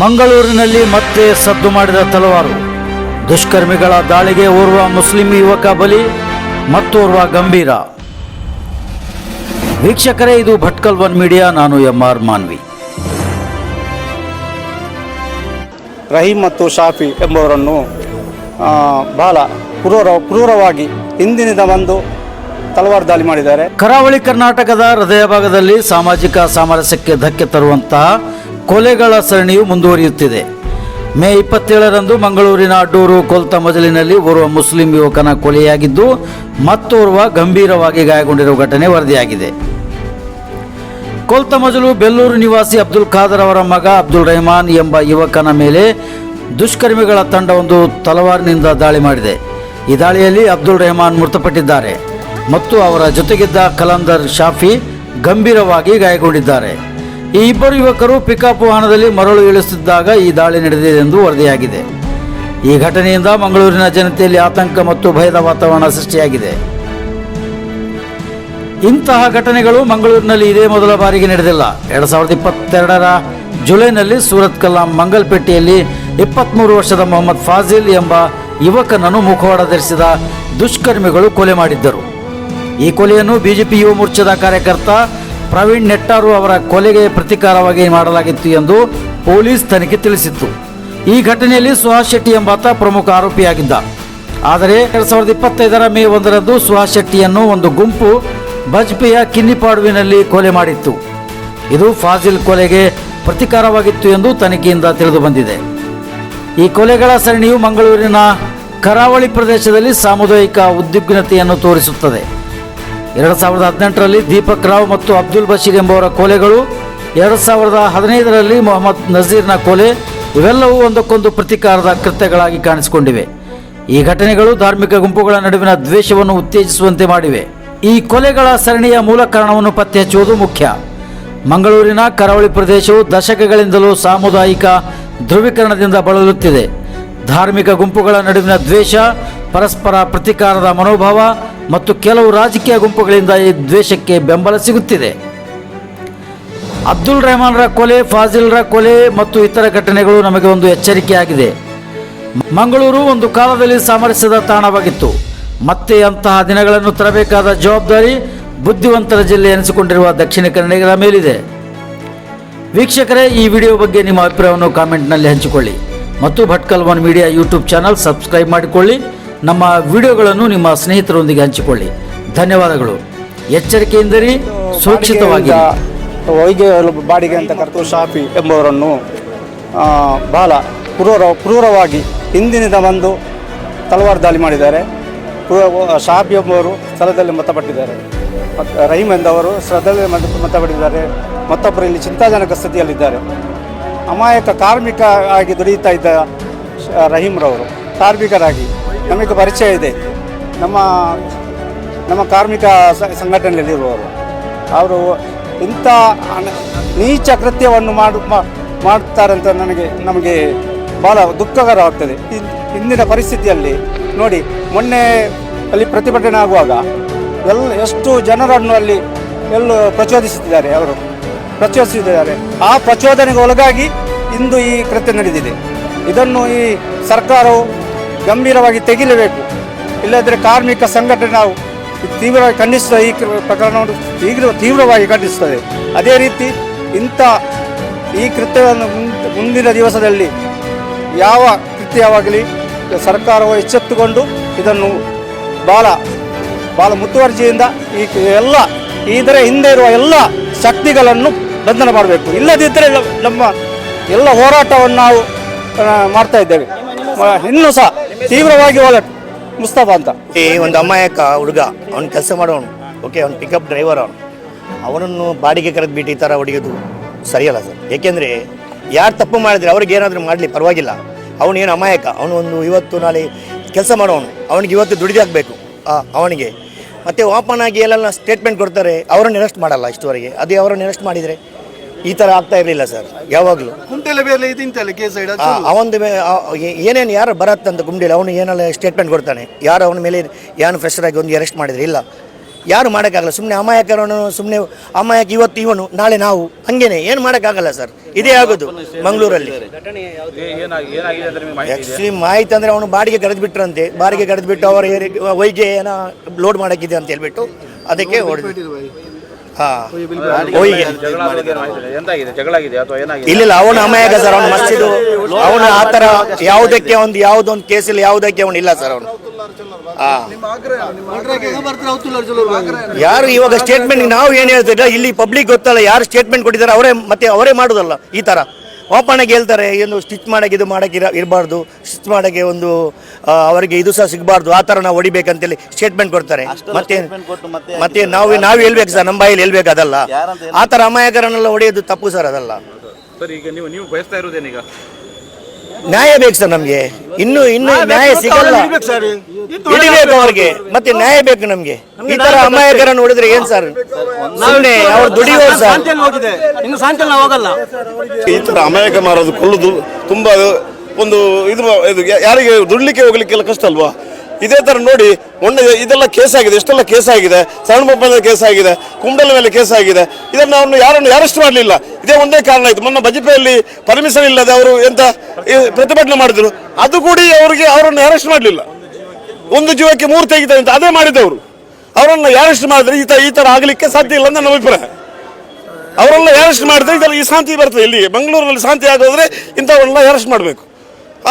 ಮಂಗಳೂರಿನಲ್ಲಿ ಮತ್ತೆ ಸದ್ದು ಮಾಡಿದ ತಲವಾರು. ದುಷ್ಕರ್ಮಿಗಳ ದಾಳಿಗೆ ಓರ್ವ ಮುಸ್ಲಿಂ ಯುವಕ ಬಲಿ ಮತ್ತೋರ್ವ ಗಂಭೀರ. ವೀಕ್ಷಕರೇ ಇದು ಭಟ್ಕಲ್ ಒನ್ ಮೀಡಿಯಾ ನಾನು ಎಂ ಆರ್ ಮಾನ್ವಿ. ರಹೀಂ ಮತ್ತು ಶಾಫಿ ಎಂಬುವರನ್ನು ಬಹಳ ಕ್ರೂರ ಕ್ರೂರವಾಗಿ ಹಿಂದಿನಿಂದ ಬಂದು ತಲವಾರು ದಾಳಿ ಮಾಡಿದ್ದಾರೆ. ಕರಾವಳಿ ಕರ್ನಾಟಕದ ಹೃದಯ ಭಾಗದಲ್ಲಿ ಸಾಮಾಜಿಕ ಸಾಮರಸ್ಯಕ್ಕೆ ಧಕ್ಕೆ ತರುವಂತಹ ಕೊಲೆಗಳ ಸರಣಿಯು ಮುಂದುವರಿಯುತ್ತಿದೆ. ಮೇ ಇಪ್ಪತ್ತೇಳರಂದು ಮಂಗಳೂರಿನ ಅಡ್ಡೂರು ಕೊಲ್ತ ಮಜಲಿನಲ್ಲಿ ಓರ್ವ ಮುಸ್ಲಿಂ ಯುವಕನ ಕೊಲೆಯಾಗಿದ್ದು, ಮತ್ತೋರ್ವ ಗಂಭೀರವಾಗಿ ಗಾಯಗೊಂಡಿರುವ ಘಟನೆ ವರದಿಯಾಗಿದೆ. ಕೊಲ್ತ ಮಜಲು ಬೆಲ್ಲೂರು ನಿವಾಸಿ ಅಬ್ದುಲ್ ಖಾದರ್ ಅವರ ಮಗ ಅಬ್ದುಲ್ ರೆಹಮಾನ್ ಎಂಬ ಯುವಕನ ಮೇಲೆ ದುಷ್ಕರ್ಮಿಗಳ ತಂಡವೊಂದು ತಲವಾರಿನಿಂದ ದಾಳಿ ಮಾಡಿದೆ. ಈ ದಾಳಿಯಲ್ಲಿ ಅಬ್ದುಲ್ ರೆಹಮಾನ್ ಮೃತಪಟ್ಟಿದ್ದಾರೆ. ಮತ್ತು ಅವರ ಜೊತೆಗಿದ್ದ ಕಲಂದರ್ ಶಾಫಿ ಗಂಭೀರವಾಗಿ ಗಾಯಗೊಂಡಿದ್ದಾರೆ. ಈ ಇಬ್ಬರು ಯುವಕರು ಪಿಕಪ್ ವಾಹನದಲ್ಲಿ ಮರಳು ಇಳಿಸುತ್ತಿದ್ದಾಗ ಈ ದಾಳಿ ನಡೆದಿದೆ ಎಂದು ವರದಿಯಾಗಿದೆ. ಈ ಘಟನೆಯಿಂದ ಮಂಗಳೂರಿನ ಜನತೆಯಲ್ಲಿ ಆತಂಕ ಮತ್ತು ಭಯದ ವಾತಾವರಣ ಸೃಷ್ಟಿಯಾಗಿದೆ. ಇಂತಹ ಘಟನೆಗಳು ಮಂಗಳೂರಿನಲ್ಲಿ ಇದೇ ಮೊದಲ ಬಾರಿಗೆ ನಡೆದಿಲ್ಲ. ಎರಡು ಸಾವಿರದ ಇಪ್ಪತ್ತೆರಡರ ಜುಲೈನಲ್ಲಿ ಸೂರತ್ ಕಲಾಂ ಮಂಗಲ್ಪೇಟೆಯಲ್ಲಿ ಇಪ್ಪತ್ತ್ಮೂರು ವರ್ಷದ ಮೊಹಮ್ಮದ್ ಫಾಜಿಲ್ ಎಂಬ ಯುವಕನನ್ನು ಮುಖವಾಡ ಧರಿಸಿದ ದುಷ್ಕರ್ಮಿಗಳು ಕೊಲೆ ಮಾಡಿದ್ದರು. ಈ ಕೊಲೆಯನ್ನು ಬಿಜೆಪಿ ಯುವ ಮೋರ್ಚಾದ ಕಾರ್ಯಕರ್ತ ಪ್ರವೀಣ್ ನೆಟ್ಟಾರು ಅವರ ಕೊಲೆಗೆ ಪ್ರತೀಕಾರವಾಗಿ ಮಾಡಲಾಗಿತ್ತು ಎಂದು ಪೊಲೀಸ್ ತನಿಖೆ ತಿಳಿಸಿತ್ತು. ಈ ಘಟನೆಯಲ್ಲಿ ಸುಹಾಸ್ ಶೆಟ್ಟಿ ಎಂಬಾತ ಪ್ರಮುಖ ಆರೋಪಿಯಾಗಿದ್ದ. ಆದರೆ ಎರಡ್ ಸಾವಿರದ ಇಪ್ಪತ್ತೈದರ ಮೇ ಒಂದರಂದು ಸುಹಾಸ್ ಶೆಟ್ಟಿಯನ್ನು ಒಂದು ಗುಂಪು ಬಜ್ಪೆಯ ಕಿನ್ನಿಪಾಡುವಿನಲ್ಲಿ ಕೊಲೆ ಮಾಡಿತ್ತು. ಇದು ಫಾಜಿಲ್ ಕೊಲೆಗೆ ಪ್ರತೀಕಾರವಾಗಿತ್ತು ಎಂದು ತನಿಖೆಯಿಂದ ತಿಳಿದು ಬಂದಿದೆ. ಈ ಕೊಲೆಗಳ ಸರಣಿಯು ಮಂಗಳೂರಿನ ಕರಾವಳಿ ಪ್ರದೇಶದಲ್ಲಿ ಸಾಮುದಾಯಿಕ ಉದ್ವಿಗ್ನತೆಯನ್ನು ತೋರಿಸುತ್ತದೆ. ಎರಡು ಸಾವಿರದ ಹದಿನೆಂಟರಲ್ಲಿ ದೀಪಕ್ ರಾವ್ ಮತ್ತು ಅಬ್ದುಲ್ ಬಶೀರ್ ಎಂಬುವರ ಕೊಲೆಗಳು, ಎರಡು ಸಾವಿರದ ಹದಿನೈದರಲ್ಲಿ ಮೊಹಮ್ಮದ್ ನಜೀರ್ನ ಕೊಲೆ, ಇವೆಲ್ಲವೂ ಒಂದಕ್ಕೊಂದು ಪ್ರತೀಕಾರದ ಕೃತ್ಯಗಳಾಗಿ ಕಾಣಿಸಿಕೊಂಡಿವೆ. ಈ ಘಟನೆಗಳು ಧಾರ್ಮಿಕ ಗುಂಪುಗಳ ನಡುವಿನ ದ್ವೇಷವನ್ನು ಉತ್ತೇಜಿಸುವಂತೆ ಮಾಡಿವೆ. ಈ ಕೊಲೆಗಳ ಸರಣಿಯ ಮೂಲ ಕಾರಣವನ್ನು ಪತ್ತೆ ಹಚ್ಚುವುದು ಮುಖ್ಯ. ಮಂಗಳೂರಿನ ಕರಾವಳಿ ಪ್ರದೇಶವು ದಶಕಗಳಿಂದಲೂ ಸಾಮುದಾಯಿಕ ಧ್ರುವೀಕರಣದಿಂದ ಬಳಲುತ್ತಿದೆ. ಧಾರ್ಮಿಕ ಗುಂಪುಗಳ ನಡುವಿನ ದ್ವೇಷ, ಪರಸ್ಪರ ಪ್ರತಿಕಾರದ ಮನೋಭಾವ ಮತ್ತು ಕೆಲವು ರಾಜಕೀಯ ಗುಂಪುಗಳಿಂದ ಈ ದ್ವೇಷಕ್ಕೆ ಬೆಂಬಲ ಸಿಗುತ್ತಿದೆ. ಅಬ್ದುಲ್ ರೆಹಮಾನ್ರ ಕೊಲೆ, ಫಾಜಿಲ್ರ ಕೊಲೆ ಮತ್ತು ಇತರ ಘಟನೆಗಳು ನಮಗೆ ಒಂದು ಎಚ್ಚರಿಕೆಯಾಗಿದೆ. ಮಂಗಳೂರು ಒಂದು ಕಾಲದಲ್ಲಿ ಸಾಮರಸ್ಯದ ತಾಣವಾಗಿತ್ತು. ಮತ್ತೆ ಅಂತಹ ದಿನಗಳನ್ನು ತರಬೇಕಾದ ಜವಾಬ್ದಾರಿ ಬುದ್ಧಿವಂತರ ಜಿಲ್ಲೆ ಎನಿಸಿಕೊಂಡಿರುವ ದಕ್ಷಿಣ ಕನ್ನಡಿಗರ ಮೇಲಿದೆ. ವೀಕ್ಷಕರೇ, ಈ ವಿಡಿಯೋ ಬಗ್ಗೆ ನಿಮ್ಮ ಅಭಿಪ್ರಾಯವನ್ನು ಕಾಮೆಂಟ್ನಲ್ಲಿ ಹಂಚಿಕೊಳ್ಳಿ. ಮತ್ತು Bhatkal one media YouTube channel subscribe ಮಾಡಿಕೊಳ್ಳಿ. ನಮ್ಮ ವಿಡಿಯೋಗಳನ್ನು ನಿಮ್ಮ ಸ್ನೇಹಿತರೊಂದಿಗೆ ಹಂಚಿಕೊಳ್ಳಿ. ಧನ್ಯವಾದಗಳು. ಎಚ್ಚರಿಕೆಯಿಂದರಿ ಸುರಕ್ಷಿತವಾಗಿ ವೈದ್ಯ ಬಾಡಿಗೆ ಅಂತ ಕರೆದು ಶಾಫಿ ಎಂಬುವರನ್ನು ಬಹಳ ಕ್ರೂರ, ಕ್ರೂರವಾಗಿ ಹಿಂದಿನಿಂದ ಬಂದು ತಲವಾರು ದಾಳಿ ಮಾಡಿದ್ದಾರೆ. ಶಾಫಿ ಎಂಬುವರು ಸ್ಥಳದಲ್ಲಿ ಮೃತಪಟ್ಟಿದ್ದಾರೆ. ಮತ್ತು ರಹೀಮ್ ಎಂದವರು ಸ್ಥಳದಲ್ಲಿ ಮೃತ- ಮೃತಪಟ್ಟಿದ್ದಾರೆ. ಮತ್ತೊಬ್ಬರು ಇಲ್ಲಿ ಚಿಂತಾಜನಕ ಸ್ಥಿತಿಯಲ್ಲಿದ್ದಾರೆ. ಅಮಾಯಕ ಕಾರ್ಮಿಕ ಆಗಿ ದುಡಿಯುತ್ತಾ ಇದ್ದ ರಹೀಮ್ರವರು ಕಾರ್ಮಿಕರಾಗಿ ನಮಗೆ ಪರಿಚಯ ಇದೆ. ನಮ್ಮ ನಮ್ಮ ಕಾರ್ಮಿಕ ಸಂಘಟನೆಯಲ್ಲಿರುವವರು ಅವರು ಇಂಥ ನೀಚ ಕೃತ್ಯವನ್ನು ಮಾಡು, ಮಾ- ಮಾಡ್ತಾರಂತ ನನಗೆ, ನಮಗೆ ಭಾಳ ದುಃಖಕರವಾಗ್ತದೆ. ಇಂದಿನ ಪರಿಸ್ಥಿತಿಯಲ್ಲಿ ನೋಡಿ, ಮೊನ್ನೆ ಅಲ್ಲಿ ಪ್ರತಿಭಟನೆ ಆಗುವಾಗ ಎಲ್ಲ, ಎಷ್ಟು ಜನರನ್ನು ಅಲ್ಲಿ ಎಲ್ಲೂ ಪ್ರಚೋದಿಸುತ್ತಿದ್ದಾರೆ ಅವರು. ಪ್ರಚೋದಿಸುತ್ತಿದ್ದಾರೆ ಆ ಪ್ರಚೋದನೆಗೆ ಒಳಗಾಗಿ ಇಂದು ಈ ಕೃತ್ಯ ನಡೆದಿದೆ. ಇದನ್ನು ಈ ಸರ್ಕಾರವು ಗಂಭೀರವಾಗಿ ತೆಗಿಲೇಬೇಕು. ಇಲ್ಲದ್ರೆ ಕಾರ್ಮಿಕ ಸಂಘಟನೆ ನಾವು ತೀವ್ರವಾಗಿ ಖಂಡಿಸುವ ಈ ಪ್ರಕರಣವನ್ನು ತೀವ್ರ, ತೀವ್ರವಾಗಿ ಖಂಡಿಸುತ್ತದೆ. ಅದೇ ರೀತಿ ಇಂಥ ಈ ಕೃತ್ಯವನ್ನು ಮುಂದ್- ಮುಂದಿನ ದಿವಸದಲ್ಲಿ ಯಾವ ಕೃತ್ಯವಾಗಲಿ ಸರ್ಕಾರವು ಎಚ್ಚೆತ್ತುಕೊಂಡು ಇದನ್ನು ಭಾಳ ಭಾಳ ಮುತುವರ್ಜಿಯಿಂದ ಈ ಎಲ್ಲ ಇದರ ಹಿಂದೆ ಇರುವ ಎಲ್ಲ ಶಕ್ತಿಗಳನ್ನು ಬಂಧನ ಮಾಡಬೇಕು. ಇಲ್ಲದಿದ್ದರೆ ನಮ್ಮ ಎಲ್ಲ ಹೋರಾಟವನ್ನು ನಾವು ಮಾಡ್ತಾ ಇದ್ದೇವೆ. ಇನ್ನೂ ಸಹ ತೀವ್ರವಾಗಿ ಹೋರಾಟ ಮುಸ್ತಫಾ ಅಂತ. ಈ ಒಂದು ಅಮಾಯಕ ಹುಡುಗ, ಅವ್ನು ಕೆಲಸ ಮಾಡೋನು ಓಕೆ, ಅವ್ನು ಪಿಕಪ್ ಡ್ರೈವರ್ ಅವನು. ಅವನನ್ನು ಬಾಡಿಗೆ ಕರೆದು ಬಿಟ್ಟು ಈ ಥರ ಹೊಡೆಯೋದು ಸರಿಯಲ್ಲ ಸರ್. ಏಕೆಂದರೆ ಯಾರು ತಪ್ಪು ಮಾಡಿದ್ರೆ ಅವ್ರಿಗೆ ಏನಾದರೂ ಮಾಡಲಿ, ಪರವಾಗಿಲ್ಲ. ಅವನೇನು ಅಮಾಯಕ, ಅವನು ಒಂದು ಇವತ್ತು ನಾಳೆ ಕೆಲಸ ಮಾಡೋನು ಅವನಿಗೆ ಇವತ್ತು ದುಡಿದಾಗಬೇಕು ಅವನಿಗೆ. ಮತ್ತು ಓಪನ್ ಆಗಿ ಎಲ್ಲೆಲ್ಲ ಸ್ಟೇಟ್ಮೆಂಟ್ ಕೊಡ್ತಾರೆ, ಅವರನ್ನು ಅರೆಸ್ಟ್ ಮಾಡಲ್ಲ ಇಷ್ಟುವರೆಗೆ. ಅದೇ ಅವರನ್ನು ಅರೆಸ್ಟ್ ಮಾಡಿದರೆ. ಈ ಥರ ಆಗ್ತಾ ಇರಲಿಲ್ಲ ಸರ್ ಯಾವಾಗಲೂ. ಕುಂಟೆಲೆ ಬೇರೆ ಇದಿಂತಲ್ಲ ಕೇಸ್ ಅವಂದು ಏನೇನು ಯಾರು ಬರತ್ತಂತ ಗುಂಡಿಲ್ಲ ಅವನು ಏನೆಲ್ಲ ಸ್ಟೇಟ್ಮೆಂಟ್ ಕೊಡ್ತಾನೆ. ಯಾರು ಅವನ ಮೇಲೆ ಯಾರು ಫ್ರೆಶರ್ ಆಗಿ ಒಂದು ಅರೆಸ್ಟ್ ಮಾಡಿದ್ರೆ? ಇಲ್ಲ. ಯಾರು ಮಾಡೋಕ್ಕಾಗಲ್ಲ ಸುಮ್ಮನೆ ಅಮಾಯಕರನ್ನು ಸುಮ್ಮನೆ ಅಮಾಯಕ ಇವತ್ತು ಇವನು ನಾಳೆ ನಾವು. ಹಂಗೇನೆ ಏನು ಮಾಡೋಕ್ಕಾಗಲ್ಲ ಸರ್. ಇದೇ ಆಗೋದು ಮಂಗಳೂರಲ್ಲಿ. ಆ್ಯಕ್ಚುಲಿ ಮಾಹಿತಿ ಅಂದರೆ ಅವನು ಬಾಡಿಗೆ ಕರೆದು ಬಿಟ್ರಂತೆ ಬಾಡಿಗೆ ಕರೆದು ಬಿಟ್ಟು ಅವರ ವೈಗೆ ಏನೋ ಲೋಡ್ ಮಾಡೋಕ್ಕಿದೆ ಅಂತ ಹೇಳ್ಬಿಟ್ಟು ಅದಕ್ಕೆ ಹೊಡೆದು ಹಾಂ. ವೈಗೆ ಎಂತಾಗಿದೆ ಜಗಳ ಆಗಿದೆ ಅಥವಾ ಏನಾಗಿದೆ? ಇಲ್ಲ ಅವನು ಅಮಾಯಕ ಸರ್. ಅವನು ಮಸ್ಜಿದು. ಅವನು ಆ ಥರ ಯಾವುದಕ್ಕೆ ಒಂದು ಯಾವುದೊಂದು ಕೇಸಲ್ಲಿ ಯಾವುದಕ್ಕೆ ಅವನು ಇಲ್ಲ ಸರ್ ಅವನು. ಹಾಂ. ಯಾರು ಇವಾಗ ಸ್ಟೇಟ್ಮೆಂಟ್ ನಾವು ಏನು ಹೇಳ್ತಿಲ್ಲ ಇಲ್ಲಿ ಪಬ್ಲಿಕ್ ಗೊತ್ತಲ್ಲ ಯಾರು ಸ್ಟೇಟ್ಮೆಂಟ್ ಕೊಟ್ಟಿದ್ದಾರೆ ಅವರೇ ಮತ್ತೆ ಅವರೇ ಮಾಡೋದಲ್ಲ ಈ ಥರ. ಓಪನಾಗಿ ಹೇಳ್ತಾರೆ ಏನು ಸ್ಟಿಚ್ ಮಾಡಕ್ಕೆ ಇದು ಮಾಡಕ್ಕೆ ಇರ ಇರಬಾರ್ದು ಸ್ಟಿಚ್ ಮಾಡಕ್ಕೆ ಒಂದು ಆ, ಅವರಿಗೆ ಇದು ಸಹ ಸಿಗಬಾರ್ದು ಆ ಥರ ನಾವು ಹೊಡಿಬೇಕಂತೇಳಿ ಸ್ಟೇಟ್ಮೆಂಟ್ ಕೊಡ್ತಾರೆ. ಮತ್ತೆ ಮತ್ತೆ ನಾವು ನಾವು ಹೇಳ್ಬೇಕು ಸರ್ ನಮ್ಮ ಬಾಯಲ್ಲಿ ಹೇಳ್ಬೇಕು ಅದಲ್ಲ. ಆ ಥರ ಅಮಾಯಕರನ್ನೆಲ್ಲ ಹೊಡೆಯೋದು ತಪ್ಪು ಸರ್ ಅದಲ್ಲ. ಸರ್ ಈಗ ನೀವು ನೀವು ಬಯಸ್ತಾ ಇರೋದೇನೀಗ? ನ್ಯಾಯ ಬೇಕು ಸರ್ ನಮ್ಗೆ. ಇನ್ನು ಇನ್ನು ನ್ಯಾಯ ಸಿಗಲ್ಲ. ಹಿಡಿಬೇಕು ಅವ್ರಿಗೆ. ಮತ್ತೆ ನ್ಯಾಯ ಬೇಕು ನಮ್ಗೆ. ಈ ತರ ಅಮಾಯಕರ ನೋಡಿದ್ರೆ ಏನ್ ಸರ್? ಸುಮ್ನೆ ಅವ್ರು ದುಡಿಯೋರು ಸರ್. ಇನ್ನು ಸಾಯಂಕಾಲ ನಾವು ಹೋಗಲ್ಲ. ಈ ತರ ಅಮಾಯಕ ಮಾರೋದು ಕೊಲ್ಲುದು ತುಂಬಾ ಒಂದು ಇದು ಇದು ಯಾರಿಗೆ ದುಡ್ಲಿಕ್ಕೆ ಹೋಗ್ಲಿಕ್ಕೆಲ್ಲ ಕಷ್ಟ ಅಲ್ವಾ? ಇದೇ ತರ ನೋಡಿ, ಮೊನ್ನೆ ಇದೆಲ್ಲ ಕೇಸ್ ಆಗಿದೆ ಎಷ್ಟೆಲ್ಲ ಕೇಸ್ ಆಗಿದೆ, ಸಣ್ಣ ಪಪ್ಪನ ಕೇಸ್ ಆಗಿದೆ ಕುಂಬಲ್ ಮೇಲೆ ಕೇಸ್ ಆಗಿದೆ. ಇದನ್ನು ಅವನು ಯಾರನ್ನು ಅರೆಸ್ಟ್ ಮಾಡಲಿಲ್ಲ. ಇದೇ ಒಂದೇ ಕಾರಣ ಆಯ್ತು. ಮೊನ್ನೆ ಬಜಪೆಯಲ್ಲಿ ಪರ್ಮಿಷನ್ ಇಲ್ಲದೆ ಅವರು ಎಂತ ಪ್ರತಿಭಟನೆ ಮಾಡಿದ್ರು. ಅದು ಕೂಡ ಅವರಿಗೆ ಅವರನ್ನು ಅರೆಸ್ಟ್ ಮಾಡಲಿಲ್ಲ. ಒಂದು ಜೀವಕ್ಕೆ ಮೂರು ತೆಗಿತಾರೆ ಅಂತ ಅದೇ ಮಾಡಿದವರು. ಅವರನ್ನು ಅರೆಸ್ಟ್ ಮಾಡಿದ್ರೆ ಈ ತರ ಈ ತರ ಆಗಲಿಕ್ಕೆ ಸಾಧ್ಯ ಇಲ್ಲ ಅಂತ ನನ್ನ ಅಭಿಪ್ರಾಯ. ಅವರೆಲ್ಲ ಅರೆಸ್ಟ್ ಮಾಡಿದ್ರೆ ಇದರಲ್ಲಿ ಈ ಶಾಂತಿ ಬರ್ತದೆ ಇಲ್ಲಿ. ಬೆಂಗಳೂರಿನಲ್ಲಿ ಶಾಂತಿ ಆಗೋದ್ರೆ ಇಂಥವರೆಲ್ಲ ಅರೆಸ್ಟ್ ಮಾಡಬೇಕು.